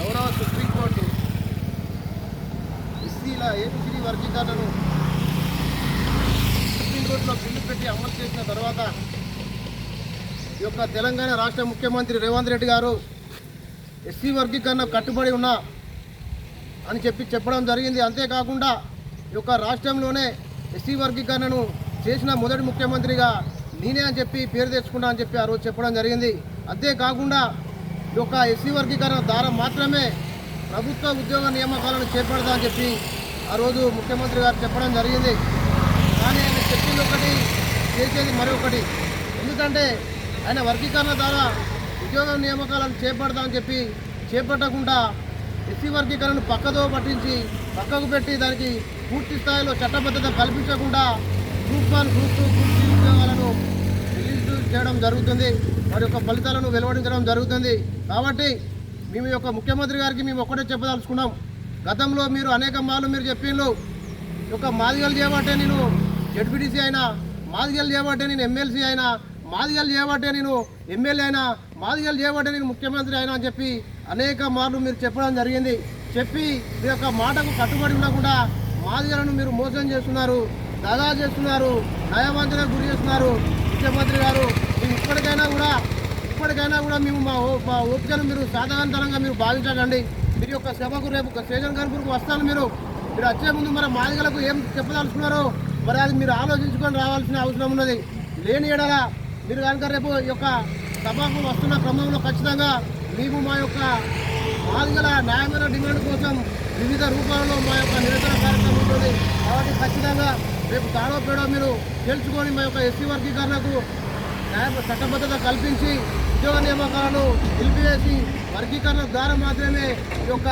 గౌరవ సుప్రీంకోర్టు ఎస్సీల ఏబిసిడి వర్గీకరణను సుప్రీంకోర్టులో బిల్లు పెట్టి అమలు చేసిన తర్వాత ఈ యొక్క తెలంగాణ రాష్ట్ర ముఖ్యమంత్రి రేవంత్ రెడ్డి గారు ఎస్సీ వర్గీకరణ కట్టుబడి ఉన్నా అని చెప్పి చెప్పడం జరిగింది. అంతేకాకుండా ఈ యొక్క రాష్ట్రంలోనే ఎస్సీ వర్గీకరణను చేసిన మొదటి ముఖ్యమంత్రిగా నేనే అని చెప్పి పేరు తెచ్చుకున్నా అని చెప్పి ఆ రోజు చెప్పడం జరిగింది. అంతేకాకుండా యొక్క ఎస్సీ వర్గీకరణ ద్వారా మాత్రమే ప్రభుత్వ ఉద్యోగ నియామకాలను చేపడదా చెప్పి ఆ రోజు ముఖ్యమంత్రి గారు చెప్పడం జరిగింది. కానీ ఆయన చెప్పింది ఒకటి చేసేది మరొకటి. ఎందుకంటే ఆయన వర్గీకరణ ద్వారా ఉద్యోగ నియామకాలను చేపడదా అని చెప్పి చేపట్టకుండా ఎస్సీ వర్గీకరణను పక్కదో పట్టించి పక్కకు పెట్టి దానికి పూర్తి స్థాయిలో చట్టబద్ధత కల్పించకుండా group one group two group చేయడం జరుగుతుంది. వారి యొక్క ఫలితాలను వెలువడించడం జరుగుతుంది. కాబట్టి మేము యొక్క ముఖ్యమంత్రి గారికి మేము ఒక్కటే చెప్పదలుచుకున్నాం. గతంలో మీరు అనేక మార్లు మీరు చెప్పిండ్రు. ఈ యొక్క మాదిగలు చేయబట్టే నేను జడ్పీటీసీ అయినా మాదిగలు చేయబట్టే నేను ఎమ్మెల్సీ అయినా మాదిగలు చేయబట్టే నేను ఎమ్మెల్యే అయినా మాదిగలు చేయబట్టే నేను ముఖ్యమంత్రి అయినా అని చెప్పి అనేక మార్లు మీరు చెప్పడం జరిగింది. చెప్పి మీ యొక్క మాటకు కట్టుబడి ఉండకుండా మాదిగలను మీరు మోసం చేస్తున్నారు దగా చేస్తున్నారు నయవంచనకు గురి చేస్తున్నారు. ముఖ్యమంత్రి గారు మీరు ఇప్పటికైనా కూడా ఇప్పటికైనా కూడా మేము మా ఓ- మా ఓపికను మీరు సాధారణతరంగా మీరు భావించకండి మీరు యొక్క సభకు రేపు శేఖర్ స్టేషన్ కనుపూర్కు వస్తాను మీరు. మీరు వచ్చే ముందు మరి మాదిగలకు ఏం చెప్పదలుచుకున్నారో మరి అది మీరు ఆలోచించుకొని రావాల్సిన అవసరం ఉన్నది. లేని ఎడల మీరు కనుక రేపు ఈ యొక్క సభకు వస్తున్న క్రమంలో ఖచ్చితంగా మేము మా యొక్క మాదిగల న్యాయమైన డిమాండ్ కోసం వివిధ రూపాలలో మా యొక్క నిరంతర కార్యక్రమం ఉంటుంది. కాబట్టి ఖచ్చితంగా రేపు తాడోపేడో మీరు తెలుసుకొని మా యొక్క ఎస్సీ వర్గీకరణకు చట్టబద్ధత కల్పించి ఉద్యోగ నియామకాలను నిలిపివేసి వర్గీకరణ ద్వారా మాత్రమే ఈ యొక్క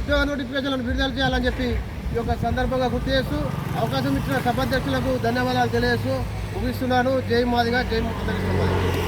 ఉద్యోగ నోటిఫికేషన్లను విడుదల చేయాలని చెప్పి ఈ యొక్క సందర్భంగా గుర్తు చేస్తూ అవకాశం ఇచ్చిన సభాధ్యక్షులకు ధన్యవాదాలు తెలియజేస్తూ ముగిస్తున్నాను. జై మాదిగా జై ముఖ్యమంత్రి